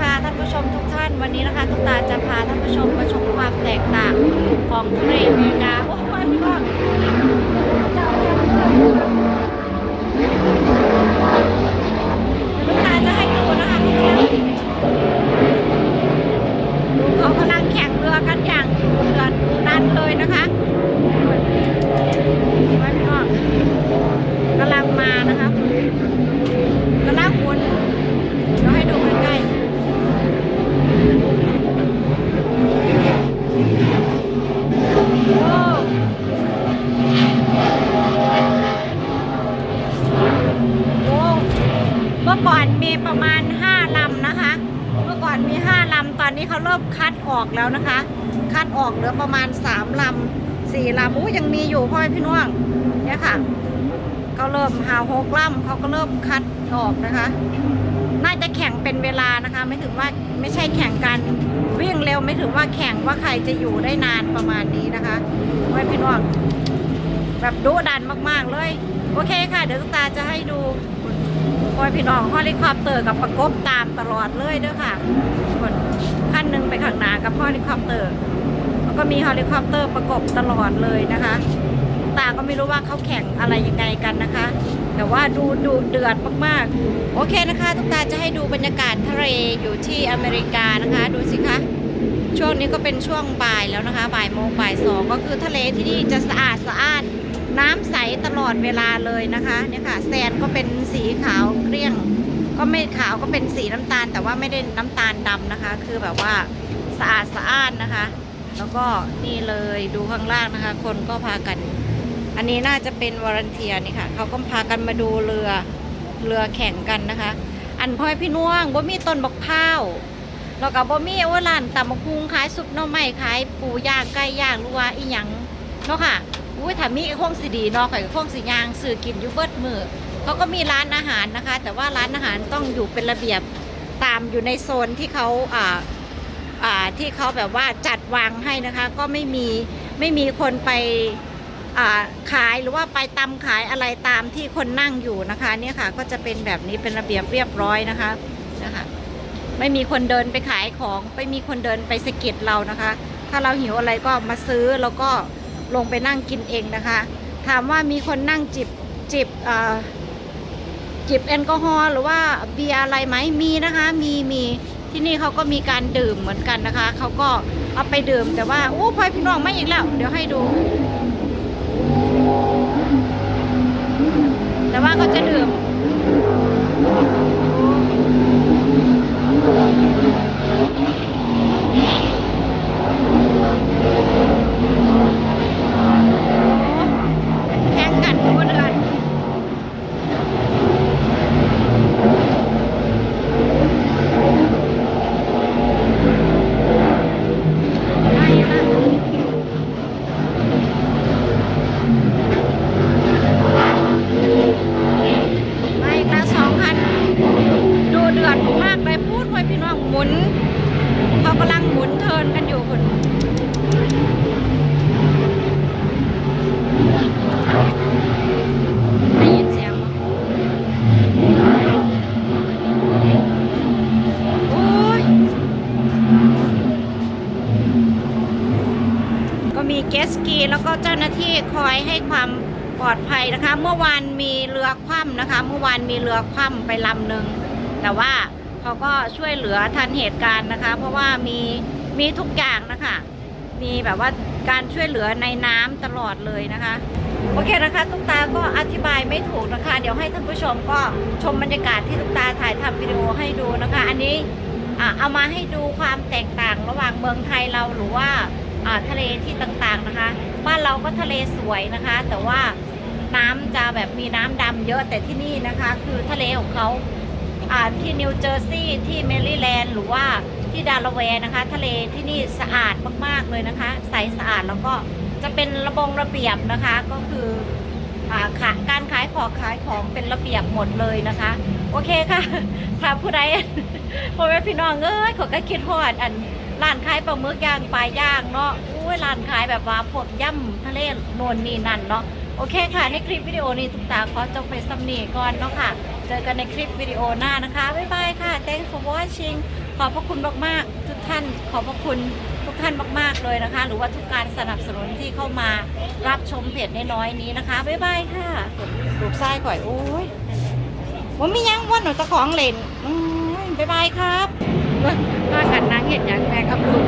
ค่ะท่านผู้ชมทุกท่านวันนี้นะคะทุกตาจะพาท่านผู้ชมมาชมความแตกต่างของทะเลอเมริกาโอ้ยพี่น้อง มื่อก่อนมีประมาณ 5ลำนะคะ เมื่อก่อนมี 5ลำตอนนี้เขาเริ่มคัดออกแล้วนะคะ คัดออกเหลือประมาณ 3ลำ4ลำอู้ยังมีอยู่พ่อพี่น้องเนี่ยค่ะก็เริ่มหาหกลำเขาก็เริ่มคัดออกนะคะ น่าจะแข่งเป็นเวลานะคะ ไม่ถึงว่าไม่ใช่แข่งกันวิ่งเร็วไม่ถึงว่าแข่งว่าใครจะอยู่ได้นานประมาณนี้นะคะไว้พี่น้องแบบดุดันมาก ๆ เลย โอเคค่ะ เดี๋ยวตาจะให้ดู ไว้พี่น้องฮอลิคอปเตอร์กับประกบตามตลอดเลยเด้อค่ะคนขั้นหนึ่งไปข้างหน้ากับฮอลิคอปเตอร์แล้วก็มีฮอลิคอปเตอร์ประกบตลอดเลยนะคะ ตาก็ไม่รู้ว่าเขาแข่งอะไรยังไงกันนะคะ แต่ว่าดูดูเดือดมากๆ โอเคนะคะทุกตาจะให้ดูบรรยากาศทะเลอยู่ที่อเมริกานะคะ ดูสิคะช่วงนี้ก็เป็นช่วงบ่ายแล้วนะคะบ่ายโมงบ่ายสองก็คือทะเลที่นี่จะสะอาดสะอ้าน น้ำใสตลอดเวลาเลยนะคะเนี่ยค่ะแซนก็เป็นสีขาวเกลี้ยง ก็ไม่ขาวก็เป็นสีน้ำตาล แต่ว่าไม่ได้น้ำตาลดำนะคะ คือแบบว่าสะอาดสะอ้านนะคะ แล้วก็นี่เลยดูข้างล่างนะคะ คนก็พากัน อันนี้น่าจะเป็นวอรันเทียนี่ค่ะเขาก็พากันมาดูเรือเรือแข่งกันนะคะ อันพ่อยพี่น้วงบ่มีต้นบักพร้าวแล้วก็บ่มีโอ้ร้านตำบักฮุงขายซุปหน่อไม้ขายปูย่างไก่ย่างหรือว่าอีหยังเนาะค่ะ อุ้ยถ้ามีก็คงสิดีเนาะข่อยก็คงสิย่างซื้อกินอยู่เบิดมือเขาก็มีร้านอาหารนะคะ แต่ว่าร้านอาหารต้องอยู่เป็นระเบียบตามอยู่ในโซนที่เขาอ่าอ่าที่เขาแบบว่าจัดวางให้นะคะ ก็ไม่มีไม่มีคนไปอ่าขายหรือว่าไปตำขายอะไรตามที่คนนั่งอยู่นะคะเนี่ยค่ะ ก็จะเป็นแบบนี้เป็นระเบียบเรียบร้อยนะคะนะคะไม่มีคนเดินไปขายของไม่มีคนเดินไปสะกิดเรานะคะ ถ้าเราหิวอะไรก็มาซื้อแล้วก็ ลงไปนั่งกินเองนะคะ ถามว่ามีคนนั่งจิบจิบจิบแอลกอฮอล์หรือว่าเบียร์อะไรไหมมีนะคะ มีมีที่นี่เขาก็มีการดื่มเหมือนกันนะคะเขาก็เอาไปดื่มแต่ว่าโอ้พลอยพี่น้องไม่อีกแล้ว เดี๋ยวให้ดู แต่ว่าเขาจะดื่ม แข่งกันตัวเดือนไม่ละไม่ละสองพันดูเดือดม พูดไว้พี่น้องหมุนเขากำลังหมุนเทินกันอยู่คุณได้ยินเสียงไหมโอ้ยก็มีเกสกีแล้วก็เจ้าหน้าที่คอยให้ความปลอดภัยนะคะ เมื่อวานมีเรือคว่ำนะคะ เมื่อวานมีเรือคว่ำไปลำหนึ่งแต่ว่า เขาก็ช่วยเหลือทันเหตุการณ์นะคะ เพราะว่ามีมีทุกอย่างนะคะมีแบบว่าการช่วยเหลือในน้ำตลอดเลยนะคะ โอเคนะคะตุ๊กตาก็อธิบายไม่ถูกนะคะ เดี๋ยวให้ท่านผู้ชมก็ชมบรรยากาศที่ตุ๊กตาถ่ายทำวิดีโอให้ดูนะคะ อันนี้เอามาให้ดูความแตกต่างระหว่างเมืองไทยเราหรือว่าทะเลที่ต่างๆนะคะ บ้านเราก็ทะเลสวยนะคะ แต่ว่าน้ำจะแบบมีน้ำดำเยอะแต่ที่นี่นะคะ คือทะเลของเขา ที่นิวเจอร์ซีย์ที่เมริแลนด์หรือว่าที่ดาลาแวร์นะคะ ทะเลที่นี่สะอาดมากๆเลยนะคะ ใสสะอาดแล้วก็จะเป็นระบงระเบียบนะคะก็คืออขาการขายของขายของเป็นระเบียบหมดเลยนะคะ โอเคค่ะถ้าผู้ใดพ่อแม่พี่น้องเอ้ยขอก็คิดฮอดอันร้านขายปลาหมึกย่างปลาย่างเนาะอุ้ยร้านขายแบบว่าพวกย่ำทะเลโนนนี่นั่นเนาะ โอเคค่ะ ในคลิปวิดีโอนี้ทุกตาขอจบไปสำนีก่อนเนาะค่ะ เจอกันในคลิปวิดีโอหน้านะคะ บ๊ายบายค่ะ thanks for watching ขอบพระคุณมากๆทุกท่าน ขอบพระคุณทุกท่านมากๆเลยนะคะ หรือว่าทุกการสนับสนุนที่เข้ามารับชมเพจน้อยๆนี้นะคะ บ๊ายบายค่ะลูกไส้ก่อยโอ้ยว่ามียังว่าหนูตะของเล่นอืมบ๊ายบายครับว่ากันนางเห็ดอย่างแม่กับลูก